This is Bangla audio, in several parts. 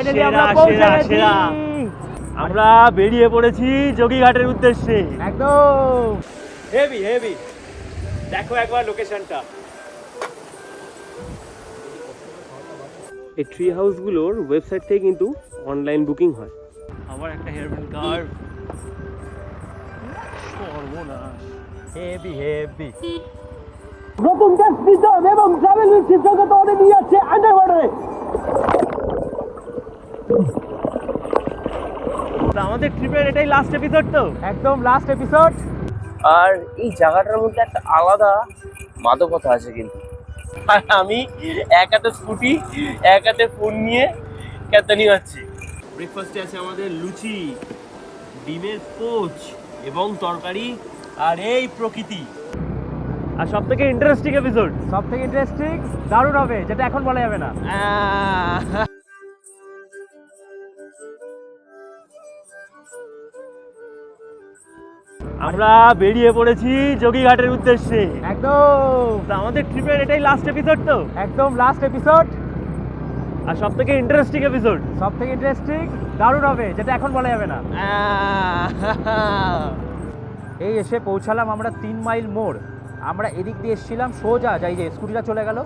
ফাইনালি আমরা পৌঁছে গেছি। আমরা বেরিয়ে পড়েছি যোগীঘাটের উদ্দেশ্যে। একদম। হেভি হেভি দেখো একবার লোকেশনটা এই ট্রি হাউসগুলোর ওয়েবসাইট থেকে কিন্তু অনলাইন বুকিং হয়। আবার একটা হেয়ারব্যান্ড কার সর্বনাশ। হেভি হেভি ডেস্টিনেশন এবং ট্রাভেল তোমাদের নিয়ে যাচ্ছে আন্ডারওয়াটারে আমাদের ট্রিপের এটাই লাস্ট এপিসোড তো। একদম লাস্ট এপিসোড আর এই জায়গাটার মধ্যে একটা আলাদা মাদকতা আছে কিন্তু। আর আমি এক হাতে স্কুটি এক হাতে ফোন নিয়ে ক্যাতানি যাচ্ছি ব্রেকফাস্টে আছে আমাদের লুচি ডিমের পোচ এবং তরকারি আর এই প্রকৃতি। আর সব থেকে ইন্টারেস্টিং এপিসোড সব থেকে ইন্টারেস্টিং দারুণ হবে যেটা এখন বলা যাবে না। আমরা বেরিয়ে পড়েছি যোগীঘাটের উদ্দেশ্যে। একদম। আমাদের ট্রিপের এটাই লাস্ট এপিসোড তো? একদম লাস্ট এপিসোড আর সব থেকে ইন্টারেস্টিং এপিসোড সব থেকে ইন্টারেস্টিং দারুণ হবে যেটা এখন বলা যাবে না। এই এসে পৌঁছালাম আমরা তিন মাইল মোড়। আমরা এদিক দিয়ে এসেছিলাম সোজা যাই যে স্কুটিটা চলে গেল।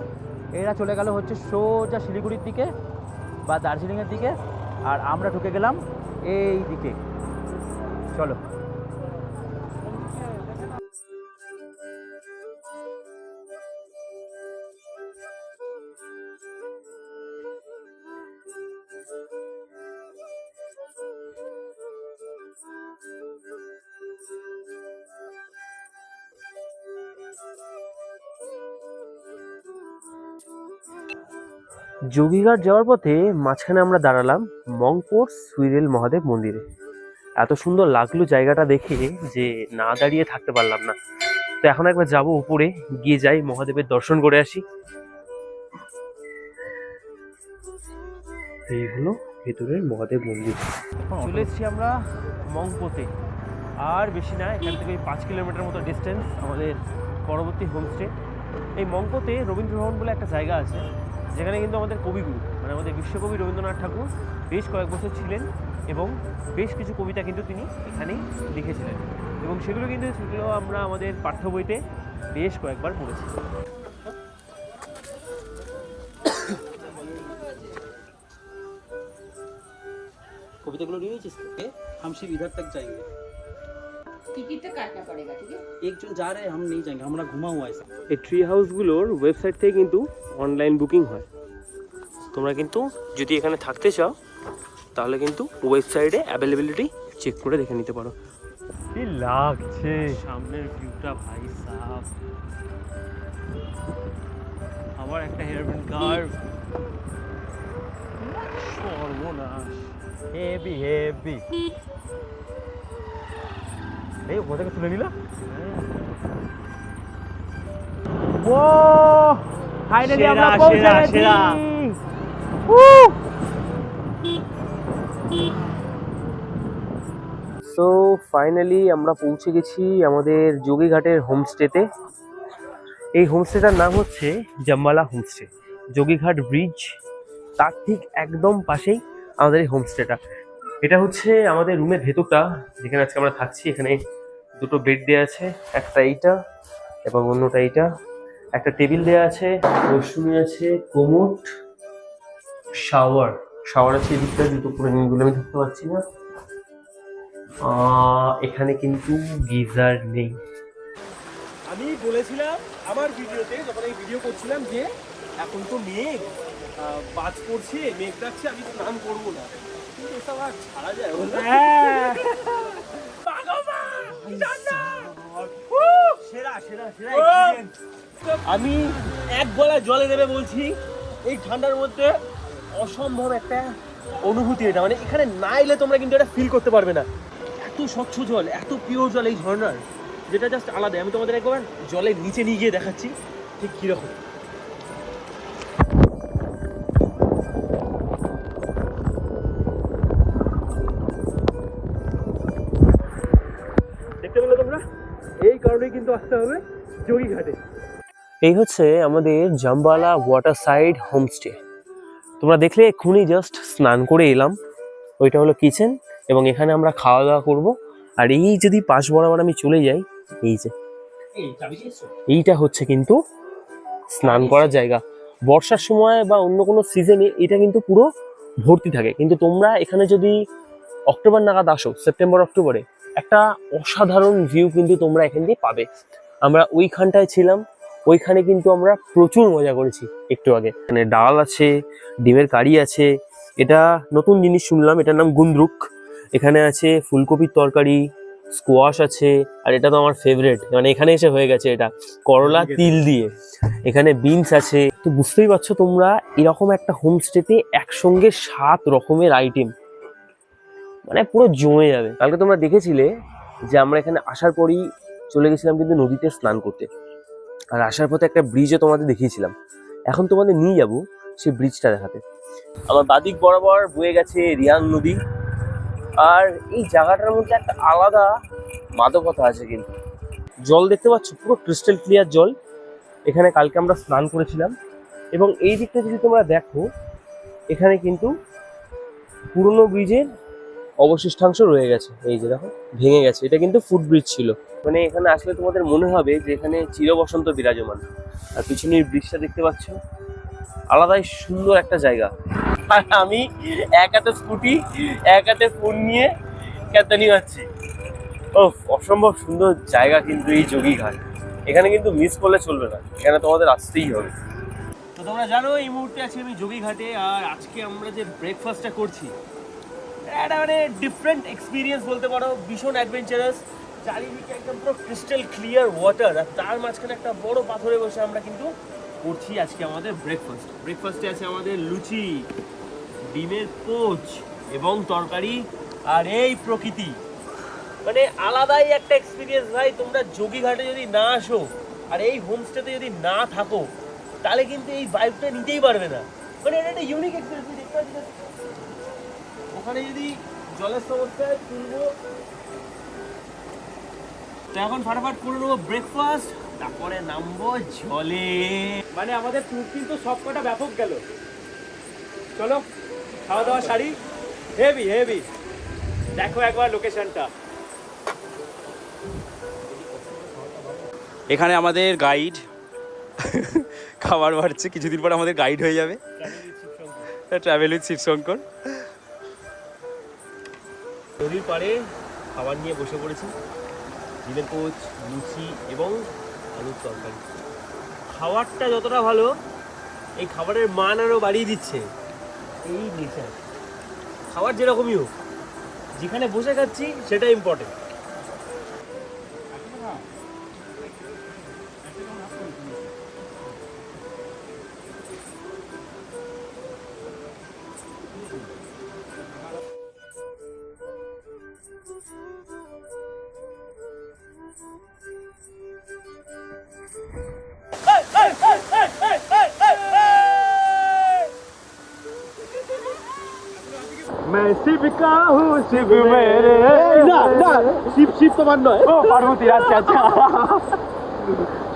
এরা চলে গেল হচ্ছে সোজা শিলিগুড়ির দিকে বা দার্জিলিংয়ের দিকে। আর আমরা ঢুকে গেলাম এই দিকে চলো। যোগীঘাট যাওয়ার পথে মাঝখানে আমরা দাঁড়ালাম মংপোর সুইরেল মহাদেব মন্দিরে। এত সুন্দর লাগল জায়গাটা দেখে যে না দাঁড়িয়ে থাকতে পারলাম না। তো এখন একবার যাব উপরে, গিয়ে যাই মহাদেবের দর্শন করে আসি। এই হলো ভেতরের মহাদেব মন্দির। চলে এসেছি আমরা মংপোতে। আর বেশি না, এখান থেকে পাঁচ কিলোমিটার মতো ডিস্টেন্স আমাদের পরবর্তী হোমস্টে এই মংপোতে রবীন্দ্র ভবন বলে একটা জায়গা আছে। যেখানে কিন্তু আমাদের কবিগুরু মানে আমাদের বিশ্বকবি রবীন্দ্রনাথ ঠাকুর বেশ কয়েক বছর ছিলেন এবং বেশ কিছু কবিতা কিন্তু তিনি এখানেই লিখেছিলেন। এবং সেগুলো কিন্তু সেগুলো আমরা আমাদের পাঠ্য বইতে বেশ কয়েকবার পড়েছি। কবিতাগুলো নিয়ে নিয়েছিস হামসি ইধার যাই যাएंगे টিকিট তো কাটনা পড়েগা আমরা ঘুমাও हुआ এই ট্রি হাউসগুলোর ওয়েবসাইট থেকে কিন্তু অনলাইন বুকিং হয়। তোমরা কিন্তু যদি এখানে থাকতে চাও তাহলে কিন্তু ওয়েবসাইটে অ্যাভেলেবিলিটি চেক করে দেখে নিতে পারো। কি লাগছে? সামনের ভিউটা ভাই সাফ আবার একটা হেয়ারব্যান্ড কার্ভ সর্বনাশ। হেভি হেভি এই থেকে তুলে নিল? ও ফাইনালি আমরা পৌঁছে গেছি! সো ফাইনালি আমরা পৌঁছে গেছি আমাদের যোগীঘাটের হোমস্টেতে এই হোমস্টেটার নাম হচ্ছে জাম্বালা হোমস্টে যোগীঘাট ব্রিজ তার ঠিক একদম পাশেই আমাদের এই হোমস্টেটা এটা হচ্ছে আমাদের রুমের ভেতরটা যেখানে আজকে আমরা থাকছি। এখানে দুটো বেড দেওয়া আছে একটা এইটা এবং অন্যটা এইটা। একটা টেবিল দেওয়া আছে ওয়াশরুমে আছে কোমোট শাওয়ার। শাওয়ার আছে এদিকটা জুতো পরে নিয়ে আমি ধরতে পারছি না। এখানে কিন্তু গিজার নেই। আমি বলেছিলাম আমার ভিডিওতে যখন এই ভিডিও করছিলাম যে এখন তো মেঘ বাজ পড়ছে মেঘ ডাকছে আমি স্নান করব না। কিন্তু এসব আর ছাড়া যায় হ্যাঁ। সেরা সেরা সেরা। আমি এক গলায় জলে দেবে বলছি, এই ঠান্ডার মধ্যে অসম্ভব একটা অনুভূতি এটা। মানে এখানে না এলে তোমরা কিন্তু এটা ফিল করতে পারবে না। এত স্বচ্ছ জল, এত পিওর জল এই ঝর্ণার, যেটা জাস্ট আলাদা আমি তোমাদের একবার জলের নিচে নিয়ে গিয়ে দেখাচ্ছি, ঠিক কীরকম। দেখতে পেলে তোমরা? এই কারণেই কিন্তু আসতে হবে যোগীঘাটে এই হচ্ছে আমাদের জাম্বালা ওয়াটার সাইড হোমস্টে তোমরা দেখলে এক্ষুনি জাস্ট স্নান করে এলাম। ওইটা হলো কিচেন এবং এখানে আমরা খাওয়া দাওয়া করব। আর এই যদি পাশ বরাবর আমি চলে যাই, এই যে, এইটা হচ্ছে কিন্তু স্নান করার জায়গা। বর্ষার সময় বা অন্য কোনো সিজনে এটা কিন্তু পুরো ভর্তি থাকে। কিন্তু তোমরা এখানে যদি অক্টোবর নাগাদ আসো, সেপ্টেম্বর, অক্টোবরে, একটা অসাধারণ ভিউ কিন্তু তোমরা এখান দিয়ে পাবে। আমরা ওইখানটায় ছিলাম ওইখানে কিন্তু আমরা প্রচুর মজা করেছি একটু আগে। এখানে ডাল আছে ডিমের কারি আছে। এটা নতুন জিনিস শুনলাম এটার নাম গুন্দ্রুক। এখানে আছে ফুলকপির তরকারি স্কোয়াশ আছে আর এটা তো আমার ফেভারেট মানে এখানে এসে হয়ে গেছে এটা। করলা তিল দিয়ে। এখানে বিনস আছে। তো বুঝতেই পারছ তোমরা এরকম একটা হোমস্টেতে একসঙ্গে সাত রকমের আইটেম মানে পুরো জমে যাবে। কালকে তোমরা দেখেছিলে যে আমরা এখানে আসার পরই চলে গেছিলাম কিন্তু নদীতে স্নান করতে। আর আসার পথে একটা ব্রিজও তোমাদের দেখিয়েছিলাম। এখন তোমাদের নিয়ে যাব সেই ব্রিজটা দেখাতে। আমার বাদিক বরাবর বয়ে গেছে রিয়াং নদী। আর এই জায়গাটার মধ্যে একটা আলাদা মাদকতা আছে কিন্তু। জল দেখতে পাচ্ছ, পুরো ক্রিস্টাল ক্লিয়ার জল। এখানে কালকে আমরা স্নান করেছিলাম। এবং এই দিকটা যদি তোমরা দেখো, এখানে কিন্তু পুরনো ব্রিজের অবশিষ্টাংশ রয়ে গেছে। এই যে দেখো, ভেঙে গেছে। এটা কিন্তু ফুটব্রিজ ছিল। মানে এখানে আসলে তোমাদের মনে হবে যে এখানে চিরবসন্ত বিরাজমান। আর পিছনের ব্রিজটা দেখতে পাচ্ছ, আলাদাই সুন্দর একটা জায়গা। আর আমি এক হাতে স্কুটি এক হাতে ফোন নিয়ে ক্যাতানি যাচ্ছি ও অসম্ভব সুন্দর জায়গা কিন্তু এই যোগীঘাট। এখানে কিন্তু মিস করলে চলবে না। এখানে তোমাদের আসতেই হবে। তো তোমরা জানো, এই মুহূর্তে আছি আমি যোগীঘাটে। আর আজকে আমরা যে ব্রেকফাস্টটা করছি একটা মানে ডিফারেন্ট এক্সপিরিয়েন্স বলতে পারো, ভীষণ অ্যাডভেঞ্চারাস চারিদিকে একদম পুরো ক্রিস্টাল ক্লিয়ার ওয়াটার আর তার মাঝখানে একটা বড় পাথরে বসে আমরা কিন্তু করছি আজকে আমাদের ব্রেকফাস্ট ব্রেকফাস্টে আছে আমাদের লুচি, ডিমের পোচ এবং তরকারি, আর এই প্রকৃতি। মানে আলাদাই একটা এক্সপিরিয়েন্স ভাই, তোমরা যোগীঘাটে যদি না আসো, আর এই হোমস্টেতে যদি না থাকো, তাহলে কিন্তু এই ভাইবটা নিতেই পারবে না। মানে এটা একটা ইউনিক এক্সপিরিয়েন্স? ওখানে যদি জলের সমস্যায় তুলবো। তো এখন ফাটাফাট করে নেব ব্রেকফাস্ট তারপরে নামবো জলে। মানে আমাদের ট্যুর কিন্তু সব কটা ব্যাপক গেল। চলো খাওয়া দাওয়া শাড়ি হেভি হেভি দেখো একবার লোকেশনটা এখানে আমাদের গাইড খাবার বাড়ছে কিছুদিন পর আমাদের গাইড হয়ে যাবে। ট্রাভেল উইথ শিবশঙ্কর নদীর পাড়ে খাবার নিয়ে বসে পড়েছি। ডিমের কোচ, লুচি এবং আলুর তরকারি। খাবারটা যতটা ভালো, এই খাবারের মান আরও বাড়িয়ে দিচ্ছে। এই নেচার খাবার যেরকমই হোক, যেখানে বসে খাচ্ছি সেটা ইম্পর্টেন্ট मैं শিব কাহু শিব মেরে না না শিব শিব তোমার নয় ও পার্বতী আচ্ছা আচ্ছা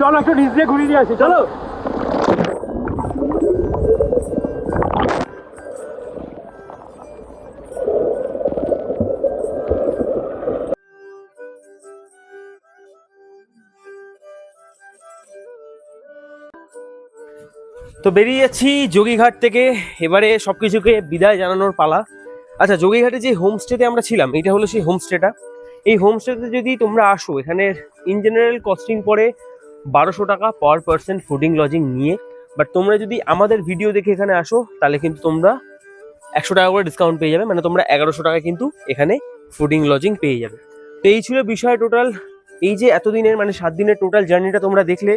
চলো একটু নিচ দিয়ে ঘুরিয়ে দিয়ে আসি চলো তো বেরিয়ে যাচ্ছি যোগীঘাট থেকে। এবারে সব কিছুকে বিদায় জানানোর পালা। আচ্ছা যোগীঘাটে যে হোমস্টেতে আমরা ছিলাম, এটা হলো সেই হোমস্টেটা। এই হোমস্টেতে যদি তোমরা আসো, এখানে ইন জেনারেল কস্টিং পরে বারোশো টাকা পার পার্সন ফুডিং লজিং নিয়ে। বাট তোমরা যদি আমাদের ভিডিও দেখে এখানে আসো, তাহলে কিন্তু তোমরা একশো টাকা করে ডিসকাউন্ট পেয়ে যাবে। মানে তোমরা এগারোশো টাকা কিন্তু এখানে ফুডিং লজিং পেয়ে যাবে। তো এই ছিল বিষয় টোটাল এই যে এতদিনের মানে সাত দিনের টোটাল জার্নিটা তোমরা দেখলে,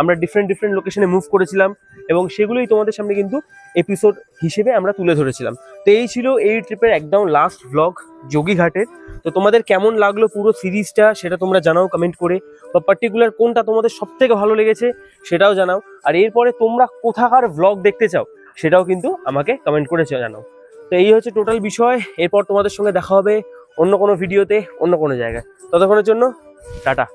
আমরা ডিফারেন্ট ডিফারেন্ট লোকেশনে মুভ করেছিলাম এবং সেগুলোই তোমাদের সামনে কিন্তু এপিসোড হিসেবে আমরা তুলে ধরেছিলাম। তো এই ছিল এই ট্রিপের একদম লাস্ট ভ্লগ যোগীঘাটের তো তোমাদের কেমন লাগল পুরো সিরিজটা সেটা তোমরা জানাও কমেন্ট করে। বা পার্টিকুলার কোনটা তোমাদের সব থেকে ভালো লেগেছে সেটাও জানাও। আর এরপরে তোমরা কোথাকার ভ্লগ দেখতে চাও সেটাও কিন্তু আমাকে কমেন্ট করে জানাও। তো এই হচ্ছে টোটাল বিষয়। এরপর তোমাদের সঙ্গে দেখা হবে অন্য কোনো ভিডিওতে অন্য কোনো জায়গায়। ততক্ষণের জন্য टाटा।